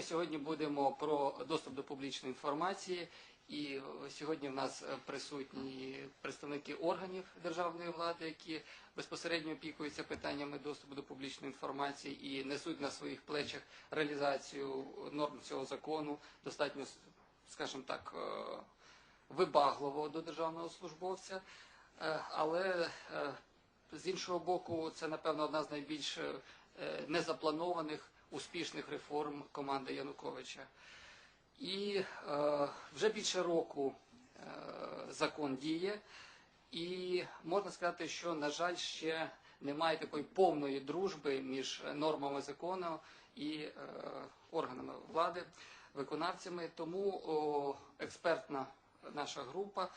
ми сьогодні будемо про доступ до публічної інформації. І е, сьогодні в нас е, присутні представники органів державної влади, які безпосередньо опікуються питаннями доступу до публічної інформації і несуть на своїх плечах реалізацію норм цього закону, достатньо, скажімо так, е, вибагливого до державного службовця. Але з іншого боку, це напевно одна з найбільш незапланованих успішних реформ команди Януковича. І е, вже більше року е, закон діє, і можна сказати, що, на жаль, ще немає такої повної дружби між нормами закону і е, органами влади, виконавцями. Тому о, експертна наша група,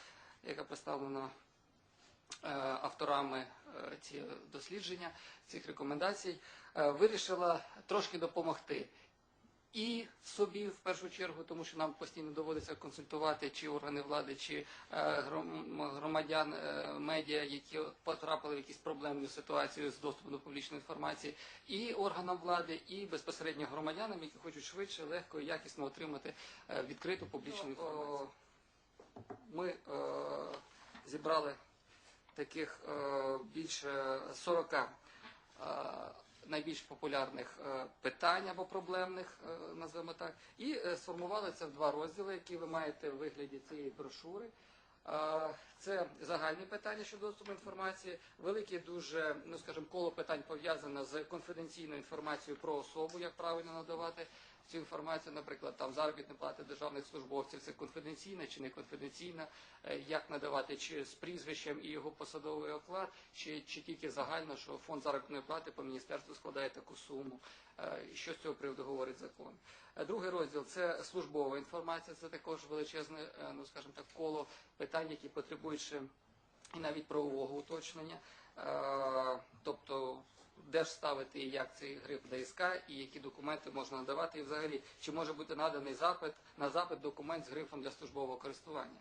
яка представлена авторами е, ці дослідження, цих рекомендацій, е, вирішила трошки допомогти і собі в першу чергу, тому що нам постійно доводиться консультувати чи органи влади, чи е, громадян е, медіа, які потрапили в якісь проблемну ситуацію з доступом до публічної інформації, і органам влади, і безпосередньо громадянам, які хочуть швидше, легко і якісно отримати е, відкриту публічну інформацію. Ми е, зібрали таких е, більше 40 е, найбільш популярних е, питань або проблемних, назвемо так, і сформували це в два розділи, які ви маєте в вигляді цієї брошури. Це загальні питання щодо доступу інформації, велике дуже, ну скажімо, коло питань пов'язане з конфіденційною інформацією про особу, як правильно надавати цю інформацію, наприклад, там заробітні плати державних службовців, це конфіденційна чи не конфіденційна, е, як надавати чи з прізвищем і його посадовий оклад, чи, чи тільки загально, що фонд заробітної плати по міністерству складає таку суму. Е, Що з цього приводу говорить закон? Е, Другий розділ це службова інформація, це також величезне, ну скажімо так, коло питань, які потребують ще і навіть правового уточнення. Тобто, де ж ставити і як цей гриф ДСК, і які документи можна надавати, і взагалі, чи може бути наданий запит на запит документ з грифом для службового користування.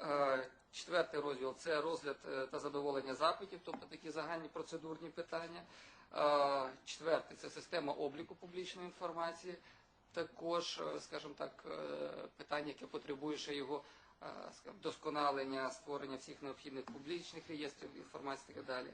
Е, Четвертий розділ це розгляд е, та задоволення запитів, тобто такі загальні процедурні питання. Е, Четвертий це система обліку публічної інформації. Також, скажімо так, питання, яке потребує ще його скажімо, досконалення, створення всіх необхідних публічних реєстрів інформації і так далі.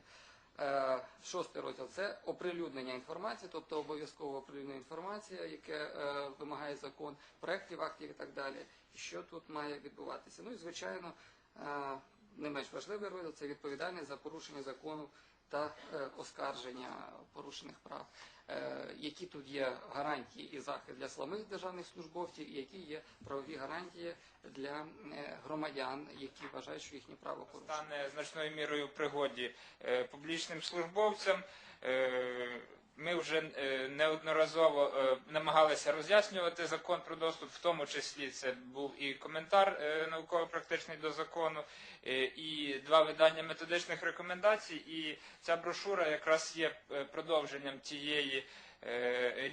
Е, Шостий розділ це оприлюднення інформації, тобто обов'язково оприлюднення інформація, яке е, вимагає закон, проєктів, актів і так далі. Що тут має відбуватися? Ну і звичайно, е, не менш важливий розділ це відповідальність за порушення закону та е, оскарження порушених прав. Е, Які тут є гарантії і захист для самих державних службовців, і які є правові гарантії для е, громадян, які вважають, що їхні право порушені. стане значною мірою пригоді публічним службовцям. Ми вже е, неодноразово е, намагалися роз'яснювати закон про доступ, в тому числі це був і коментар е, науково-практичний до закону, і два видання методичних рекомендацій. І ця брошура якраз є продовженням тієї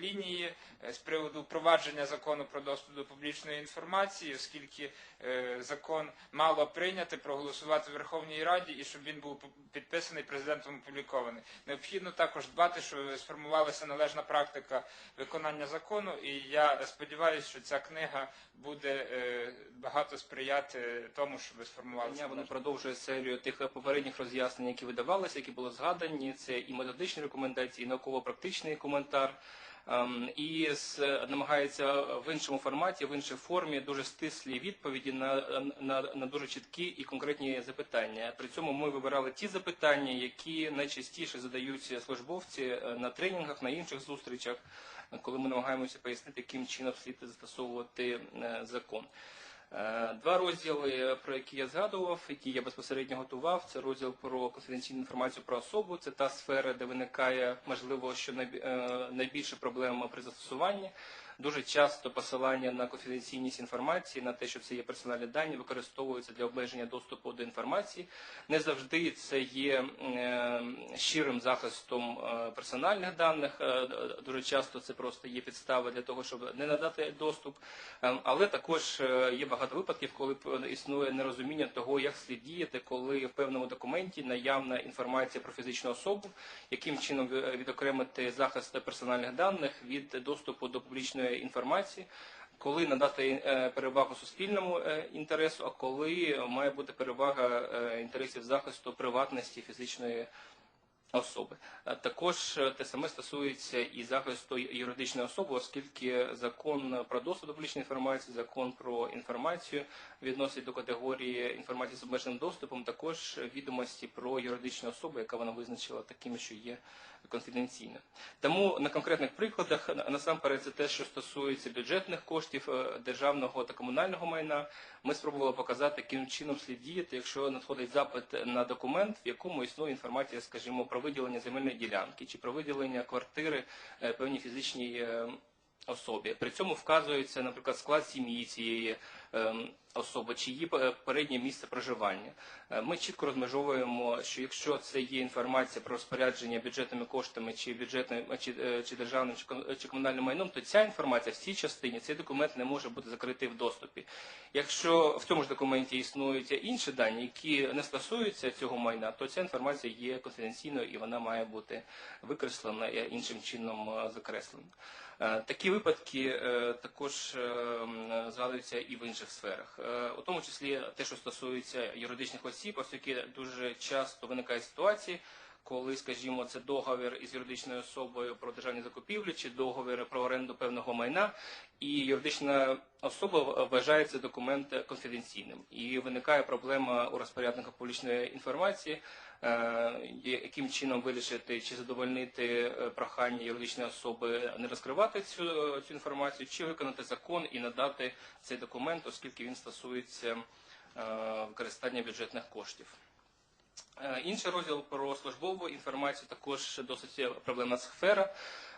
лінії е, з приводу впровадження закону про доступ до публічної інформації, оскільки е, закон мало прийняти, проголосувати в Верховній Раді і щоб він був підписаний президентом опублікований. Необхідно також дбати, щоб сформувалася належна практика виконання закону, і я сподіваюся, що ця книга буде е, багато сприяти тому, щоб сформувалася. Вона продовжує серію тих попередніх роз'яснень, які видавалися, які були згадані. Це і методичні рекомендації, і науково-практичний коментар. Ем, І намагається в іншому форматі, в іншій формі дуже стислі відповіді на, на, на дуже чіткі і конкретні запитання. При цьому ми вибирали ті запитання, які найчастіше задають службовці е, на тренінгах, на інших зустрічах, коли ми намагаємося пояснити, яким чином слід застосовувати е, закон. Е, Два розділи, про які я згадував, які я безпосередньо готував, це розділ про конфіденційну інформацію про особу. Це та сфера, де виникає можливо, що е, найбільше проблема при застосуванні. Дуже часто посилання на конфіденційність інформації, на те, що це є персональні дані, використовуються для обмеження доступу до інформації. Не завжди це є е, щирим захистом е, персональних даних. Е, Дуже часто це просто є підстава для того, щоб не надати доступ. Але також є багато випадків, коли існує нерозуміння того, як слід діяти, коли в певному документі наявна інформація про фізичну особу, яким чином відокремити захист персональних даних від доступу до публічної інформації. Коли надати е, перевагу суспільному е, інтересу, а коли має бути перевага е, інтересів захисту приватності фізичної особи. Також те саме стосується і захисту юридичної особи, оскільки закон про доступ до публічної інформації, закон про інформацію відносить до категорії інформації з обмеженим доступом, також відомості про юридичну особу, яка вона визначила таким, що є конфіденційним. Тому на конкретних прикладах насамперед це те, що стосується бюджетних коштів е, державного та комунального майна. Ми спробували показати, яким чином слід діяти, якщо надходить запит на документ, в якому існує інформація, скажімо, про виділення земельної ділянки чи про виділення квартири е, певній фізичній е, особі. При цьому вказується, наприклад, склад сім'ї цієї ем, особи, чи її е, переднє місце проживання. Е, Ми чітко розмежовуємо, що якщо це є інформація про розпорядження бюджетними коштами чи бюджетним е, чи, чи державним чи ком- чи комунальним майном, то ця інформація в цій частині цей документ не може бути закритий в доступі. Якщо в цьому ж документі існують інші дані, які не стосуються цього майна, то ця інформація є конфіденційною і вона має бути викреслена іншим чином закреслена. Е, Такі випадки е, також е, згадуються і в інших сферах, у тому числі те, що стосується юридичних осіб, оскільки дуже часто виникають ситуації, коли, скажімо, це договір із юридичною особою про державні закупівлі чи договір про оренду певного майна, і юридична особа вважає цей документ конфіденційним. І виникає проблема у розпорядника публічної інформації, е, яким чином вирішити чи задовольнити е, прохання юридичної особи не розкривати цю, цю інформацію, чи виконати закон і надати цей документ, оскільки він стосується е, використання бюджетних коштів. Е, Інший розділ про службову інформацію також досить проблемна сфера.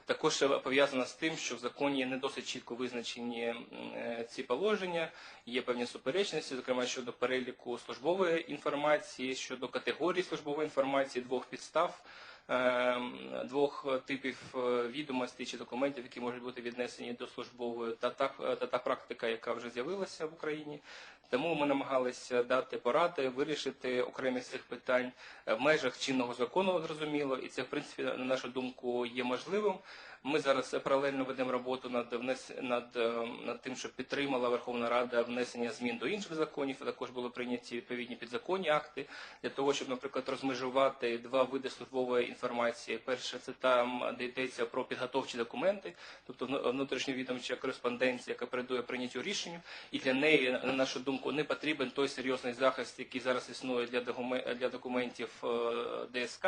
Також пов'язана з тим, що в законі не досить чітко визначені е, ці положення. Є певні суперечності, зокрема щодо переліку службової інформації, щодо категорії службової інформації, двох підстав, е, двох типів відомостей чи документів, які можуть бути віднесені до службової, та та, та, та практика, яка вже з'явилася в Україні. Тому ми намагалися дати поради, вирішити окремі з цих питань е, в межах чинного закону, зрозуміло, і це, в принципі, на нашу думку, є можливим. Ми зараз паралельно ведемо роботу над над, е, над тим, щоб підтримала Верховна Рада внесення змін до інших законів. а Також були прийняті відповідні підзаконні акти для того, щоб, наприклад, розмежувати два види службової інформації. Перше, це там, де йдеться про підготовчі документи, тобто вну- внутрішньовідомча кореспонденція, яка передує прийняттю рішення, і для неї, на нашу думку, не потрібен той серйозний захист, який зараз існує для документів е, ДСК.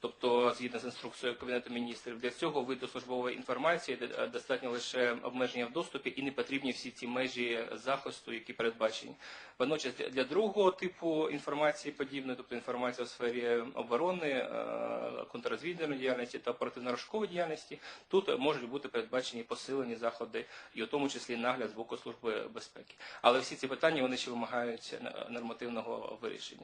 Тобто, згідно з інструкцією Кабінету міністрів, для цього виду службової інформації е, достатньо лише обмеження в доступі і не потрібні всі ці межі захисту, які передбачені. Водночас для- другого типу інформації подібної, тобто інформація у сфері оборони, е, контррозвідувальної діяльності та оперативно-розшукової діяльності, тут можуть бути передбачені посилені заходи, і у тому числі нагляд з боку служби безпеки. Але всі ці питання вони ще вимагають нормативного вирішення.